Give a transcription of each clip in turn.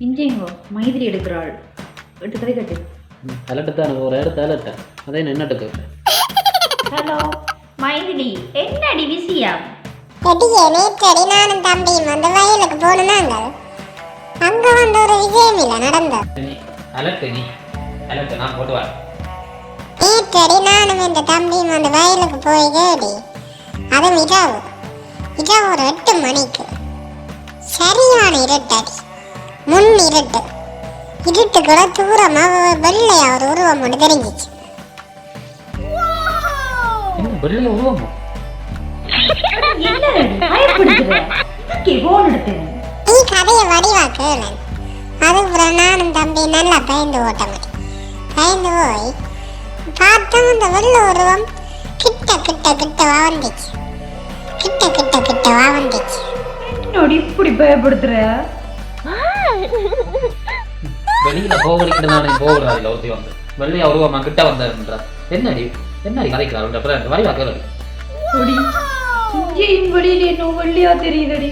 இஞ்சிங்கோ மைதிரி எடுக்கிறாள். எடுத்து கதை கட்டு. அலட்டத்தான் ஒரு இடத்த அலட்ட அதே நின்னுட்டு ஹலோ மைதிரி என்னடி விஷயம் எடியே நேற்றடி நானும் தம்பியும் அந்த வயலுக்கு போனாங்க அங்க வந்து ஒரு விஜயம் இல்ல நடந்தது நீ அலட்டு நீ. அலட்டு நான் போட்டு வரேன். நேற்றடி நானும் இந்த தம்பியும் அந்த வயலுக்கு போய் கேடி அதுவும் இரவு இரவு ஒரு எட்டு மணிக்கு சரியான இருட்டடி. முன் இருட்டு. இருட்டுக்குள்ள தூரமா வெள்ளையா ஒரு உருவம் ஒன்று தெரிஞ்சிச்சு. வெள்ளைய உருவமா? நீ கதையை வடிவா அதுக்கப்புறம் நானும் தம்பி நல்லா பயந்து ஓட்ட மாதிரி பயந்து போய் பார்த்தா அந்த வெள்ள உருவம் கிட்ட கிட்ட கிட்ட வந்துச்சு. கிட்ட கிட்ட கிட்ட வந்துச்சு. என்னடி இப்படி பயப்படுத்துற? வெளியில போகடிக்கிட்டு நானே போகிறாள் ஒருத்தி வந்து. வெள்ளையா உருவமா கிட்ட வந்தாருன்றா. என்னடி? என்னடி கதைக்கிறாள் அப்புறம் வரி வாக்கடி அடி இங்கேயும் வெளியில என்ன வெள்ளையா தெரியுதடி.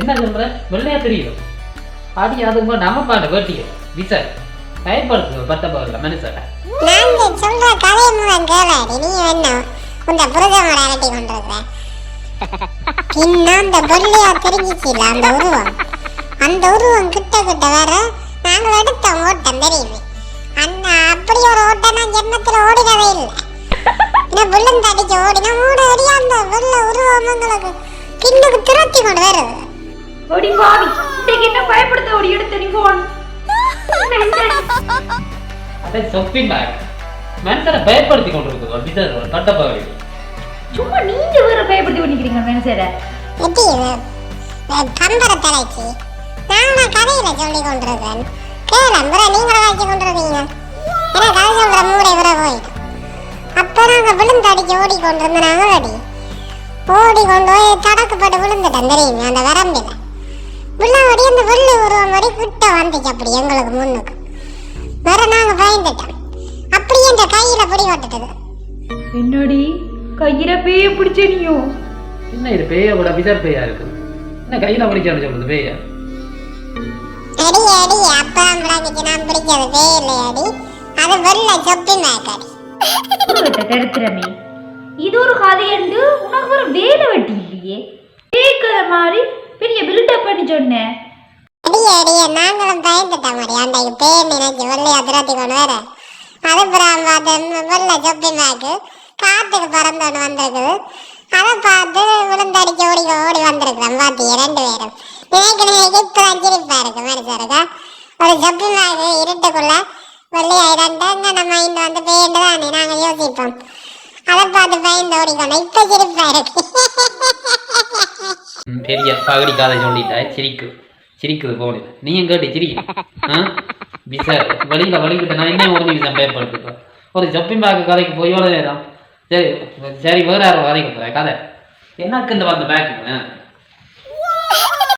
என்ன சொல்ற? வெள்ளையா தெரியும் அடி அது நம்ம பாட்டு வேட்டிய. விசார் பத்த போகல மனுஷன். நான் சொல்ற கதையை மூலம் கேளாடி. நீ என்ன உந்த புருஷமோட அரட்டி கொண்டிருக்கிற இன்னும் அந்த வெள்ளையா தெரிஞ்சிச்சுல அந்த உருவம்? அந்த உருவம் கிட்ட கிட்ட வர நாங்கள் எடுத்த ஓட்டம் தெரியுமே அந்த அப்படி ஒரு ஓட்டம் நான் ஜென்மத்தில் ஓடினதே இல்லை. இன்னும் விழுந்து அடிச்சு ஓடினா மூணு அடியா அந்த வெள்ளை உருவம் உங்களுக்கு பின்னுக்கு துரத்தி கொண்டு வருது. அடி பாவி இன்னைக்கு என்ன பயப்படுத்த ஓடி எடுத்த நீ போன் அதை சொப்பின் பேக் மனுஷனை பயப்படுத்தி கொண்டிருக்குது விசார் பட்ட பகடி சும்மா நீங்க வேற பயப்படுத்தி பண்ணிக்கிறீங்க மனுஷரை. எட்டி கம்பர தலைக்கு. நான் கதையில சொல்லி கொண்டிருக்கேன் கேளம்புற நீங்கள வச்சு கொண்டிருக்கீங்க? ஏன்னா கதை சொல்ற மூளை வர போயிடும் அப்ப நாங்க விழுந்து அடிச்சு ஓடி கொண்டிருந்த நாங்க அடி ஓடி கொண்டு போய் தடக்குப்பட்டு விழுந்துட்டேன் தெரியுங்க அந்த வரம்பில. விழாவடி அந்த வெள்ளை உருவம் மாதிரி கிட்ட வந்துச்சு அப்படி எங்களுக்கு முன்னுக்கு. வேற நாங்க பயந்துட்டோம் அப்படியே என்ற கையில பிடி பட்டுட்டது என்னடி? கையில பேய பிடிச்ச நீயோ? என்ன இது பேய கூட விசார் பேயா இருக்கு? என்ன கையில பிடிச்சான்னு சொல்றது பேயா? அடி அடி அப்பா அம்பளாங்கிச்சு நான் பேயில்லை அடி. அது வெள்ளை சொப்பி மேக்கடி தரித்திரமே இது ஒரு கதையண்டு உனக்கு ஒரு வேலை வெட்டி இல்லையே. கேட்கிற மாதிரி பெரிய பில்டப் பண்ணி சொன்னேன் அடி அடி நாங்களும் பயந்துட்டோம் அடி. அந்த பேர் நினைச்சு வெள்ளை அதிரத்தி கொண்டு வர. அதுப்புறம் பார்த்து வெள்ளை சொப்பி மேக்கு காத்துக்கு பறந்தோன்னு வந்திருக்குது. அதை பார்த்து விழுந்தடிச்சு ஓடி சம்பாத்தி இரண்டு பேரும். நினைக்க நினைக்க இப்பதான் சிரிப்பா இருக்கு மனுஷருக்கா? ஒரு சொப்பி மாதிரி இருட்டுக்குள்ள வெள்ளையாயிரண்டாங்க நம்ம இங்க வந்து பேண்டு தானே நாங்க யோசிப்போம். அதை பார்த்து பயந்து ஓடிக்கணும் இப்ப சிரிப்பா இருக்கு பெரிய பகடி காதை சொல்லிட்டாய் சிரிக்கு சிரிக்குது போனில் நீயும் கேட்டு சிரிக்க ஆ? விசார் வழியில் வழிகிட்ட நான் என்ன ஒரு நிமிஷம் பயப்படுத்துக்கிறேன் ஒரு ஜப்பின் பேக்கு கதைக்கு போய் எவ்வளோ நேரம். சரி சரி வேறு யாரும் கதைக்கு போகிறேன் கதை. எனக்கு இந்த வந்த பேக்குங்க